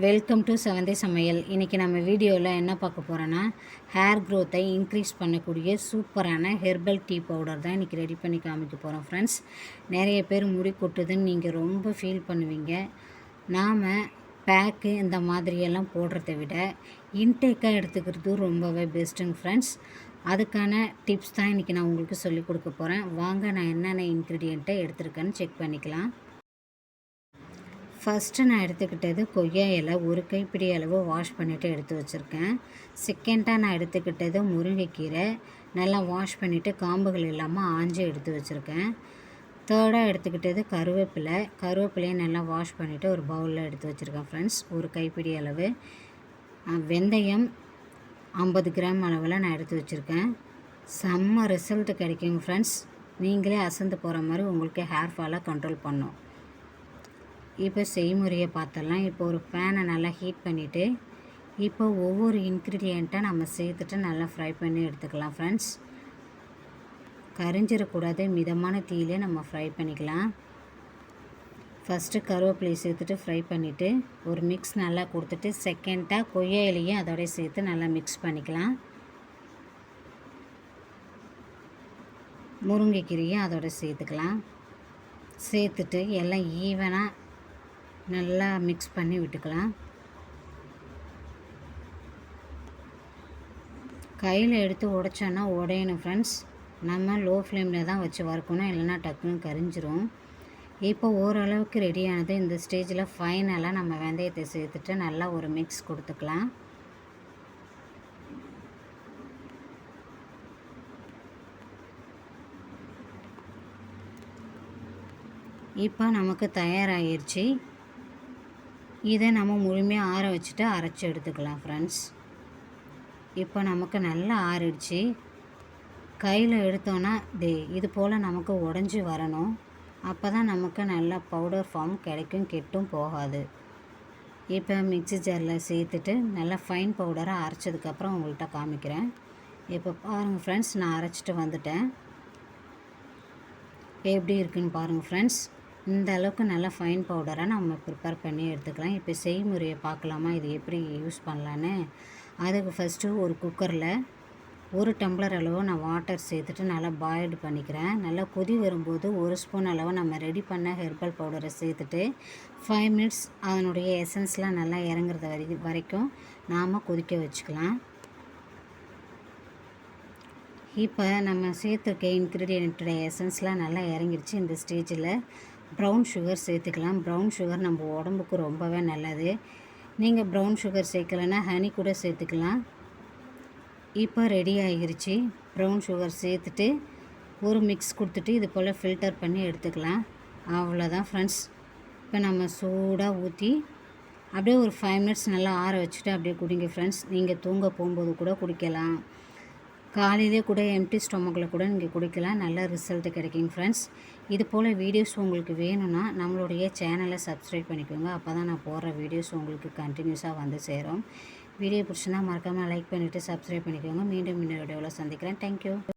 Welcome to செவந்தே சமையல் இன்றைக்கி நம்ம வீடியோவில் என்ன பார்க்க போகிறோன்னா ஹேர் க்ரோத்தை இன்க்ரீஸ் பண்ணக்கூடிய சூப்பரான ஹெர்பல் டீ பவுடர் தான் இன்றைக்கி ரெடி பண்ணி காமிக்க போகிறோம் ஃப்ரெண்ட்ஸ் நிறைய பேர் முடி கொட்டுதுன்னு நீங்கள் ரொம்ப ஃபீல் பண்ணுவீங்க. நாம் பேக்கு இந்த மாதிரியெல்லாம் போடுறத விட இன்டேக்காக எடுத்துக்கிறது ரொம்பவே பெஸ்ட்டுங்க ஃப்ரெண்ட்ஸ் அதுக்கான டிப்ஸ் தான் இன்றைக்கி நான் உங்களுக்கு சொல்லிக் கொடுக்க போகிறேன் வாங்க நான் என்னென்ன இன்க்ரீடியண்ட்டை எடுத்துருக்கேன்னு செக் பண்ணிக்கலாம். ஃபஸ்ட்டு நான் எடுத்துக்கிட்டது கொய்யா இலை. ஒரு கைப்பிடி அளவு வாஷ் பண்ணிவிட்டு எடுத்து வச்சுருக்கேன். செகண்டாக நான் எடுத்துக்கிட்டது முருங்கைக்கீரை. நல்லா வாஷ் பண்ணிவிட்டு காம்புகள் இல்லாமல் ஆஞ்சு எடுத்து வச்சுருக்கேன். தேர்டாக எடுத்துக்கிட்டது கருவேப்பிலை. கருவேப்பிலையை நல்லா வாஷ் பண்ணிவிட்டு ஒரு பவுலில் எடுத்து வச்சுருக்கேன் ஃப்ரெண்ட்ஸ் ஒரு கைப்பிடி அளவு. வெந்தயம் ஐம்பது கிராம் அளவில் நான் எடுத்து வச்சுருக்கேன். செம்ம ரிசல்ட் கிடைக்கும் ஃப்ரெண்ட்ஸ் நீங்களே அசந்து போகிற மாதிரி உங்களுக்கு ஹேர் ஃபாலை கண்ட்ரோல் பண்ணும். இப்போ செய்முறையை பார்த்தலாம். இப்போ ஒரு பேனை நல்லா ஹீட் பண்ணிவிட்டு இப்போ ஒவ்வொரு இன்க்ரீடியண்ட்டை நம்ம சேர்த்துட்டு நல்லா ஃப்ரை பண்ணி எடுத்துக்கலாம் ஃப்ரெண்ட்ஸ் கரிஞ்சிடக்கூடாது மிதமான தீயிலே நம்ம ஃப்ரை பண்ணிக்கலாம். ஃபஸ்ட்டு கருவேப்பிலையை சேர்த்துட்டு ஃப்ரை பண்ணிவிட்டு ஒரு மிக்ஸ் நல்லா கொடுத்துட்டு செகண்டாக கொய்யா இலையும் அதோடய சேர்த்து நல்லா மிக்ஸ் பண்ணிக்கலாம். முருங்கைக்கீரையும் அதோட சேர்த்துக்கலாம். சேர்த்துட்டு எல்லாம் ஈவனாக நல்லா மிக்ஸ் பண்ணி விட்டுக்கலாம். கையில் எடுத்து உடைச்சோன்னா உடையணும் ஃப்ரெண்ட்ஸ் நம்ம லோ ஃப்ளேமில் தான் வச்சு வறுக்கணும் இல்லைன்னா டக்குன்னு கரிஞ்சிரும். இப்போ ஓரளவுக்கு ரெடியானது இந்த ஸ்டேஜில் ஃபைனலாக நம்ம வெந்தயத்தை சேர்த்துட்டு நல்லா ஒரு மிக்ஸ் கொடுத்துக்கலாம். இப்போ நமக்கு தயாராகிருச்சு. இதை நம்ம முழுமையாக ஆற வச்சுட்டு அரைச்சி எடுத்துக்கலாம் ஃப்ரெண்ட்ஸ் இப்போ நமக்கு நல்லா ஆறிடுச்சு. கையில் எடுத்தோன்னா டே இது போல் நமக்கு உடஞ்சி வரணும். அப்போ தான் நமக்கு நல்ல பவுடர் ஃபார்ம் கிடைக்கும் கெட்டும் போகாது. இப்போ மிக்சி ஜாரில் சேர்த்துட்டு நல்லா ஃபைன் பவுடராக அரைச்சதுக்கப்புறம் உங்கள்கிட்ட காமிக்கிறேன். இப்போ பாருங்கள் ஃப்ரெண்ட்ஸ் நான் அரைச்சிட்டு வந்துட்டேன். எப்படி இருக்குன்னு பாருங்கள் ஃப்ரெண்ட்ஸ் இந்த அளவுக்கு நல்லா ஃபைன் பவுடராக நம்ம ப்ரிப்பேர் பண்ணி எடுத்துக்கலாம். இப்போ செய்முறையை பார்க்கலாமா? இது எப்படி யூஸ் பண்ணலான்னு? அதுக்கு ஃபஸ்ட்டு ஒரு குக்கரில் ஒரு டம்ளர் அளவு நான் வாட்டர் சேர்த்துட்டு நல்லா பாயில்டு பண்ணிக்கிறேன். நல்லா கொதி வரும்போது ஒரு ஸ்பூன் அளவு நம்ம ரெடி பண்ண ஹெர்பல் பவுடரை சேர்த்துட்டு ஃபைவ் மினிட்ஸ் அதனுடைய எசன்ஸ்லாம் நல்லா இறங்குறது வரை வரைக்கும் நாம் கொதிக்க வச்சுக்கலாம். இப்போ நம்ம சேர்த்துருக்க இன்க்ரீடியண்ட்டோட எசன்ஸ்லாம் நல்லா இறங்கிடுச்சு இந்த ஸ்டேஜில் ப்ரௌன் சுகர் சேர்த்துக்கலாம். ப்ரௌன் சுகர் நம்ம உடம்புக்கு ரொம்பவே நல்லது. நீங்கள் ப்ரௌன் சுகர் சேர்க்கலைன்னா ஹனி கூட சேர்த்துக்கலாம். இப்போ ரெடி ஆகிருச்சு. ப்ரௌன் சுகர் சேர்த்துட்டு ஒரு மிக்ஸ் கொடுத்துட்டு இது போல் ஃபில்டர் பண்ணி எடுத்துக்கலாம். அவ்வளோதான் ஃப்ரெண்ட்ஸ் இப்போ நம்ம சூடாக ஊற்றி அப்படியே ஒரு ஃபைவ் மினிட்ஸ் நல்லா ஆற வச்சுட்டு அப்படியே குடிங்க ஃப்ரெண்ட்ஸ் நீங்கள் தூங்க போகும்போது கூட குடிக்கலாம். காலையிலே கூட எம்டி ஸ்டொமக்கில் கூட நீங்கள் குடிக்கலாம். நல்ல ரிசல்ட் கிடைக்குங்க ஃப்ரெண்ட்ஸ் இது போல் வீடியோஸ் உங்களுக்கு வேணும்னா நம்மளுடைய சேனலை சப்ஸ்கிரைப் பண்ணிக்கோங்க. அப்போ தான் நான் போடுற வீடியோஸ் உங்களுக்கு கண்டினியூஸாக வந்து சேரும். வீடியோ பிடிச்சுன்னா மறக்காமல் லைக் பண்ணிவிட்டு சப்ஸ்கிரைப் பண்ணிக்கோங்க. மீண்டும் இன்னொரு வீடியோவில் சந்திக்கிறேன். தேங்க்யூ